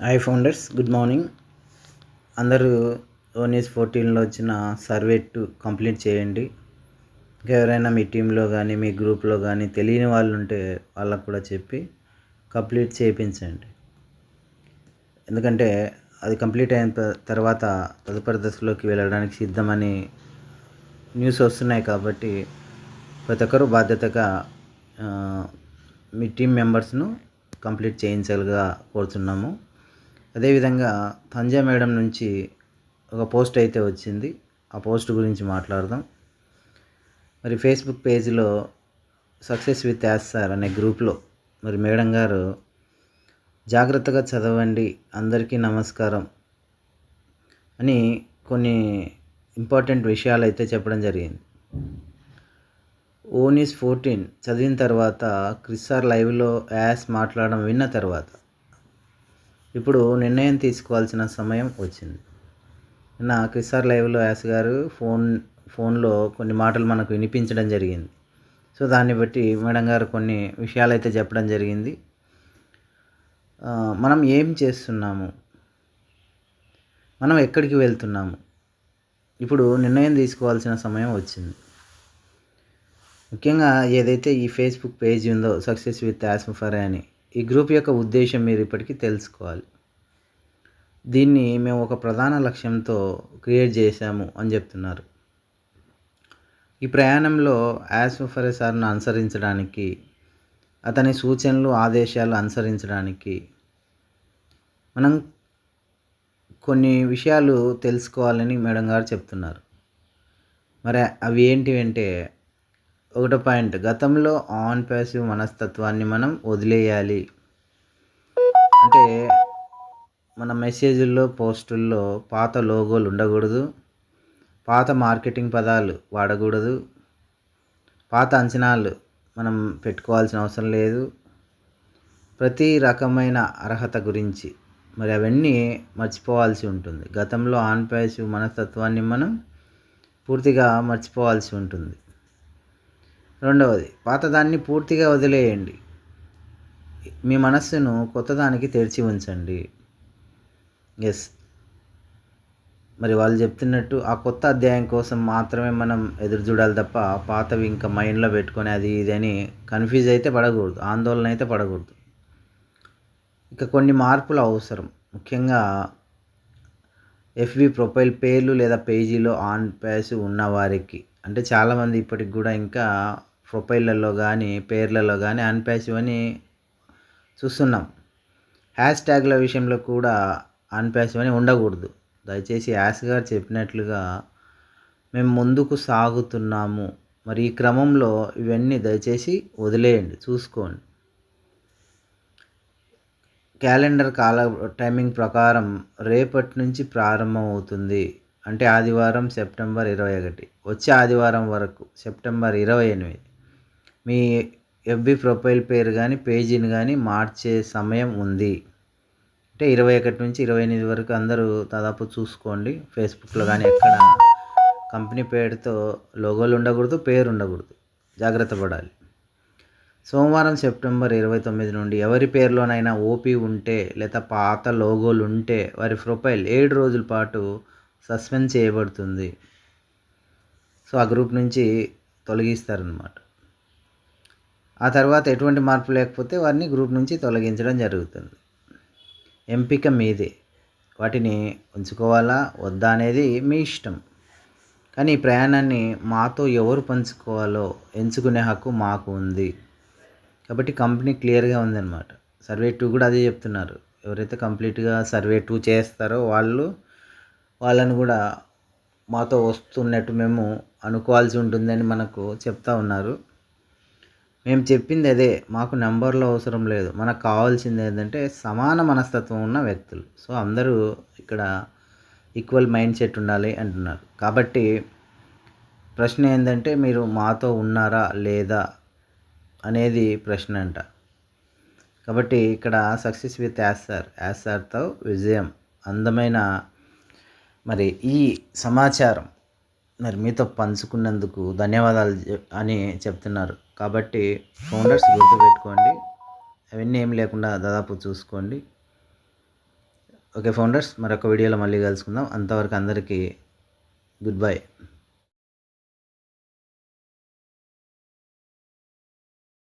Hi founders good morning అందరూ ఓనీస్ ఫోర్టీన్లో వచ్చిన సర్వే టు కంప్లీట్ చేయండి. ఇంకా ఎవరైనా మీ టీంలో కానీ మీ గ్రూప్లో కానీ తెలియని వాళ్ళు ఉంటే వాళ్ళకు కూడా చెప్పి కంప్లీట్ చేయించండి. ఎందుకంటే అది కంప్లీట్ అయిన త- తర్వాత తదుపరి దశలోకి వెళ్ళడానికి సిద్ధమని న్యూస్ వస్తున్నాయి కాబట్టి ప్రతి ఒక్కరూ బాధ్యతగా మీ టీం మెంబర్స్ను కంప్లీట్ చేయించాలిగా కోరుతున్నాము అదేవిధంగా తంజా మేడం నుంచి ఒక పోస్ట్ అయితే వచ్చింది. ఆ పోస్ట్ గురించి మాట్లాడదాం. మరి ఫేస్బుక్ పేజ్లో సక్సెస్ విత్ యాస్ సార్ అనే గ్రూప్లో మరి మేడం గారు జాగ్రత్తగా చదవండి అందరికీ నమస్కారం అని కొన్ని ఇంపార్టెంట్ విషయాలు అయితే చెప్పడం జరిగింది. ఓనిస్ ఫోర్టీన్ చదివిన తర్వాత క్రిస్ సార్ లైవ్లో యాస్ మాట్లాడడం విన్న తర్వాత ఇప్పుడు నిర్ణయం తీసుకోవాల్సిన సమయం వచ్చింది. నిన్న క్రిస్సార్ లైవ్లో యాస్ గారు ఫోన్ ఫోన్లో కొన్ని మాటలు మనకు వినిపించడం జరిగింది. సో దాన్ని బట్టి మేడం గారు కొన్ని విషయాలు అయితే చెప్పడం జరిగింది. మనం ఏం చేస్తున్నాము? మనం ఎక్కడికి వెళ్తున్నాము? ఇప్పుడు నిర్ణయం తీసుకోవాల్సిన సమయం వచ్చింది. ముఖ్యంగా ఏదైతే ఈ ఫేస్బుక్ పేజ్ ఉందో సక్సెస్ విత్ యాస్మఫరే అని ఈ గ్రూప్ యొక్క ఉద్దేశం మీరు ఇప్పటికీ తెలుసుకోవాలి. దీన్ని మేము ఒక ప్రధాన లక్ష్యంతో క్రియేట్ చేశాము అని చెప్తున్నారు. ఈ ప్రయాణంలో యాస్మఫరే సార్ను అనుసరించడానికి అతని సూచనలు ఆదేశాలు అనుసరించడానికి మనం కొన్ని విషయాలు తెలుసుకోవాలని మేడం గారు చెప్తున్నారు. మరి అవి ఏంటి అంటే ఒకటో పాయింట్ గతంలో ఆన్ ప్యాసివ్ మనస్తత్వాన్ని మనం వదిలేయాలి. అంటే మన మెసేజ్ల్లో పోస్టుల్లో పాత లోగోలు ఉండకూడదు. పాత మార్కెటింగ్ పదాలు వాడకూడదు. పాత అంచనాలు మనం పెట్టుకోవాల్సిన అవసరం లేదు. ప్రతి రకమైన అర్హత గురించి మరి అవన్నీ మర్చిపోవాల్సి ఉంటుంది. గతంలో ఆన్ ప్యాసివ్ మనస్తత్వాన్ని మనం పూర్తిగా మర్చిపోవాల్సి ఉంటుంది. రెండవది పాతదాన్ని పూర్తిగా వదిలేయండి. మీ మనస్సును కొత్తదానికి తెరిచి ఉంచండి. ఎస్ మరి వాళ్ళు చెప్తున్నట్టు ఆ కొత్త అధ్యాయం కోసం మాత్రమే మనం ఎదురు చూడాలి తప్ప పాతవి ఇంకా మైండ్లో పెట్టుకొని అది ఇది అని కన్ఫ్యూజ్ అయితే పడకూడదు ఆందోళన అయితే పడకూడదు. ఇక కొన్ని మార్పులు అవసరం. ముఖ్యంగా ఎఫ్బి ప్రొఫైల్ పేర్లు లేదా పేజీలో ఆన్ పేజ్ ఉన్న వారికి అంటే చాలామంది ఇప్పటికి కూడా ఇంకా ప్రొఫైళ్ళల్లో కానీ పేర్లలో కానీ ఆన్ అని చూస్తున్నాం. హ్యాష్ ట్యాగ్ల విషయంలో కూడా ఆన్ అని ఉండకూడదు. దయచేసి యాస్ గారు చెప్పినట్లుగా మేము ముందుకు సాగుతున్నాము. మరి ఈ క్రమంలో ఇవన్నీ దయచేసి వదిలేయండి. చూసుకోండి. క్యాలెండర్ కాల టైమింగ్ ప్రకారం రేపటి నుంచి ప్రారంభమవుతుంది. అంటే ఆదివారం సెప్టెంబర్ ఇరవై ఒకటి. వచ్చే ఆదివారం వరకు సెప్టెంబర్ ఇరవై ఎనిమిది. మీ ఎఫ్బి ప్రొఫైల్ పేరు కానీ పేజీని కానీ మార్చే సమయం ఉంది. అంటే ఇరవై ఒకటి నుంచి ఇరవై ఎనిమిది వరకు అందరూ దాదాపు చూసుకోండి. ఫేస్బుక్లో కానీ ఎక్కడ కంపెనీ పేరుతో లోగోలు ఉండకూడదు పేరు ఉండకూడదు. జాగ్రత్త పడాలి. సోమవారం సెప్టెంబర్ ఇరవై తొమ్మిది నుండి ఎవరి పేరులోనైనా ఓపీ ఉంటే లేదా పాత లోగోలు ఉంటే వారి ప్రొఫైల్ ఏడు రోజుల పాటు సస్పెండ్ చేయబడుతుంది. సో ఆ గ్రూప్ నుంచి తొలగిస్తారనమాట ఆ తర్వాత ఎటువంటి మార్పు లేకపోతే వారిని గ్రూప్ నుంచి తొలగించడం జరుగుతుంది. ఎంపిక మీదే. వాటిని ఉంచుకోవాలా? వద్దా అనేది మీ ఇష్టం. కానీ ఈ ప్రయాణాన్ని మాతో ఎవరు పంచుకోవాలో ఎంచుకునే హక్కు మాకు ఉంది. కాబట్టి కంపెనీ క్లియర్గా ఉందన్నమాట. సర్వే టూ కూడా అదే చెప్తున్నారు. ఎవరైతే కంప్లీట్గా సర్వే టూ చేస్తారో వాళ్ళు వాళ్ళని కూడా మాతో వస్తున్నట్టు మేము అనుకోవాల్సి ఉంటుందని మనకు చెప్తా ఉన్నారు. మేము చెప్పింది అదే మాకు నెంబర్లు అవసరం లేదు. మనకు కావాల్సింది ఏంటంటే సమాన మనస్తత్వం ఉన్న వ్యక్తులు. సో అందరూ ఇక్కడ ఈక్వల్ మైండ్ సెట్ ఉండాలి అంటున్నారు. కాబట్టి ప్రశ్న ఏంటంటే మీరు మాతో ఉన్నారా లేదా అనేది ప్రశ్న అంట. కాబట్టి ఇక్కడ సక్సెస్ విత్ యాస్ సార్ యాస్ విజయం. అందమైన మరి ఈ సమాచారం మరి మీతో పంచుకున్నందుకు ధన్యవాదాలు అని చెప్తున్నారు. కాబట్టి ఫౌండర్స్ గుర్తుపెట్టుకోండి అవన్నీ ఏం లేకుండా దాదాపు చూసుకోండి. ఓకే ఫౌండర్స్ మరొక వీడియోలో మళ్ళీ కలుసుకుందాం. అంతవరకు అందరికీ గుడ్ బై.